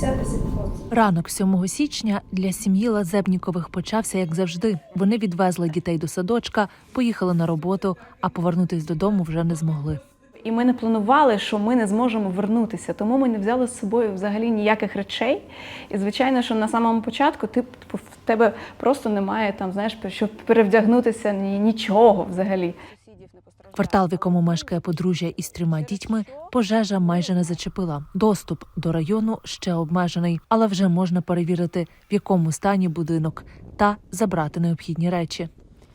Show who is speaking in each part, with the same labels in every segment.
Speaker 1: 50 тисяч хлопців.
Speaker 2: Ранок 7 січня для сім'ї Лазебнікових почався як завжди. Вони відвезли дітей до садочка, поїхали на роботу, а повернутись додому вже не змогли.
Speaker 3: І ми не планували, що ми не зможемо вернутися, тому ми не взяли з собою взагалі ніяких речей. І звичайно, що на самому початку ти в тебе просто немає там, знаєш, щоб перевдягнутися ні, нічого взагалі.
Speaker 2: Квартал, в якому мешкає подружжя із трьома дітьми, пожежа майже не зачепила. Доступ до району ще обмежений, але вже можна перевірити, в якому стані будинок, та забрати необхідні речі.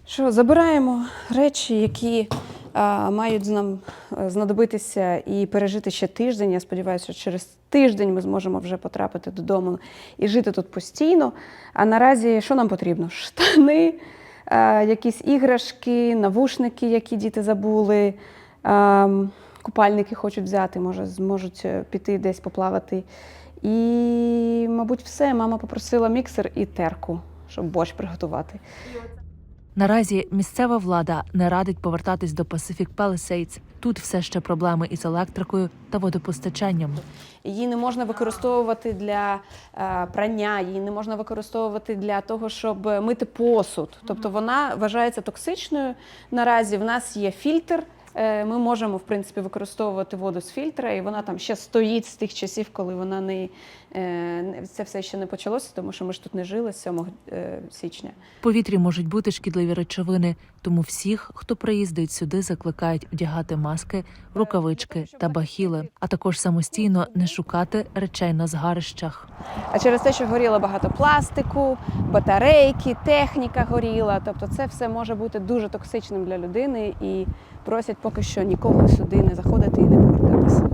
Speaker 4: Що забираємо речі, які а, мають нам е, знадобитися і пережити ще тиждень. Я сподіваюся, через тиждень ми зможемо вже потрапити додому і жити тут постійно. А наразі що нам потрібно? Штани, якісь іграшки, навушники, які діти забули. Купальники хочуть взяти, може, зможуть е, піти десь поплавати. І, мабуть, все. Мама попросила міксер і терку, щоб борщ приготувати.
Speaker 2: Наразі місцева влада не радить повертатись до Pacific Palisades. Тут все ще проблеми із електрикою та водопостачанням.
Speaker 4: Її не можна використовувати для е, прання, її не можна використовувати для того, щоб мити посуд. Тобто вона вважається токсичною. Наразі в нас є фільтр. Е, Ми можемо в принципі використовувати воду з фільтра, і вона там ще стоїть з тих часів, коли вона не е, це все ще не почалося, тому що ми ж тут не жили з 7 е, січня.
Speaker 2: В повітрі можуть бути шкідливі речовини, тому всіх, хто приїздить сюди, закликають вдягати маски, рукавички та бахіли, а також самостійно не шукати речей на згарищах.
Speaker 4: А через те, що горіло багато пластику, батарейки, техніка горіла. Тобто це все може бути дуже токсичним для людини і просять поки що нікого сюди не заходити і не повертатися.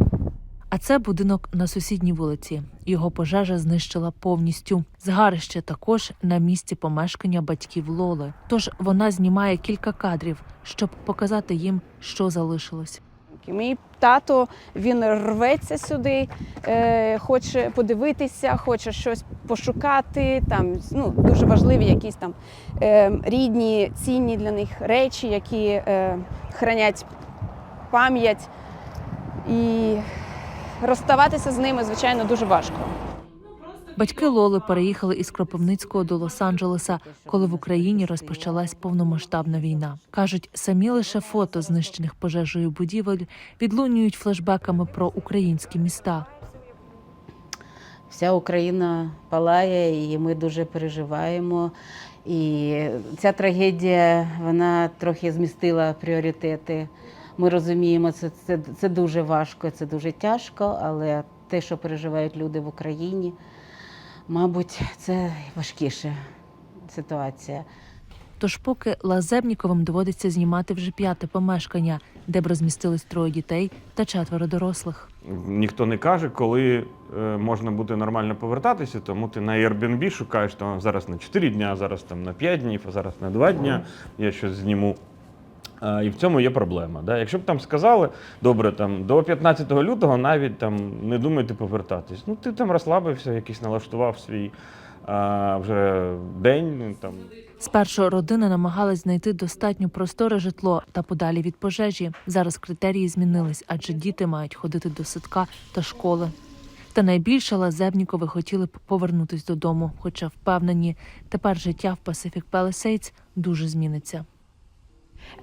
Speaker 2: А це будинок на сусідній вулиці. Його пожежа знищила повністю. Згарище також на місці помешкання батьків Лоли. Тож вона знімає кілька кадрів, щоб показати їм, що залишилось.
Speaker 4: Мій тато він рветься сюди, е, хоче подивитися, хоче щось пошукати. Там ну дуже важливі якісь там е, рідні, цінні для них речі, які е, хранять пам'ять. І розставатися з ними, звичайно, дуже важко.
Speaker 2: Батьки Лоли переїхали із Кропивницького до Лос-Анджелеса, коли в Україні розпочалась повномасштабна війна. кажуть, самі лише фото знищених пожежею будівель відлунюють флешбеками про українські міста.
Speaker 5: Вся Україна палає, і ми дуже переживаємо. І ця трагедія вона трохи змістила пріоритети. Ми розуміємо, це, це, це дуже важко, це дуже тяжко, але те, що переживають люди в Україні, мабуть, це важкіша ситуація.
Speaker 2: Тож, поки Лазебніковим доводиться знімати вже п'яте помешкання, де б розмістились троє дітей та четверо дорослих.
Speaker 6: Ніхто не каже, коли е, можна буде нормально повертатися, тому ти на Airbnb шукаєш там зараз на 4 дня, зараз там на 5 днів, а зараз на 2 дня. Я щось зніму. І в цьому є проблема. Да? Якщо б там сказали, добре, там до 15 лютого навіть там не думайте повертатись. Ну ти там розслабився, якийсь налаштував свій а, вже день. ну, Там
Speaker 2: Спершу родина намагалась знайти достатньо просторе житло та подалі від пожежі. Зараз критерії змінились, адже діти мають ходити до садка та школи. Та найбільше Лазебнікови хотіли б повернутись додому, хоча впевнені, тепер життя в Pacific Palisades дуже зміниться.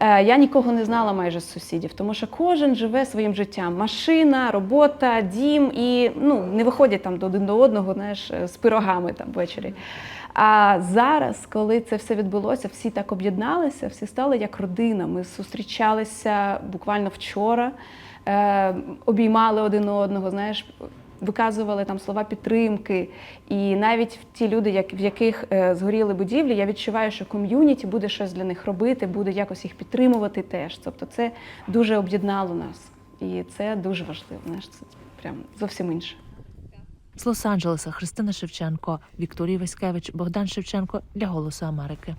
Speaker 3: Е, Я нікого не знала майже з сусідів, тому що кожен живе своїм життям. Машина, робота, дім і ну, не виходять там до один до одного знаєш, е, з пирогами там ввечері. А зараз, коли це все відбулося, всі так об'єдналися, всі стали як родина. Ми зустрічалися буквально вчора, е, обіймали один одного, знаєш, виказували там слова підтримки. І навіть ті люди, як, в яких е, згоріли будівлі, я відчуваю, що ком'юніті буде щось для них робити, буде якось їх підтримувати теж. Тобто це дуже об'єднало нас. І це дуже важливо. Знаєш, це прям зовсім інше.
Speaker 2: З Лос-Анджелеса Христина Шевченко, Вікторія Васькевич, Богдан Шевченко для Голосу Америки.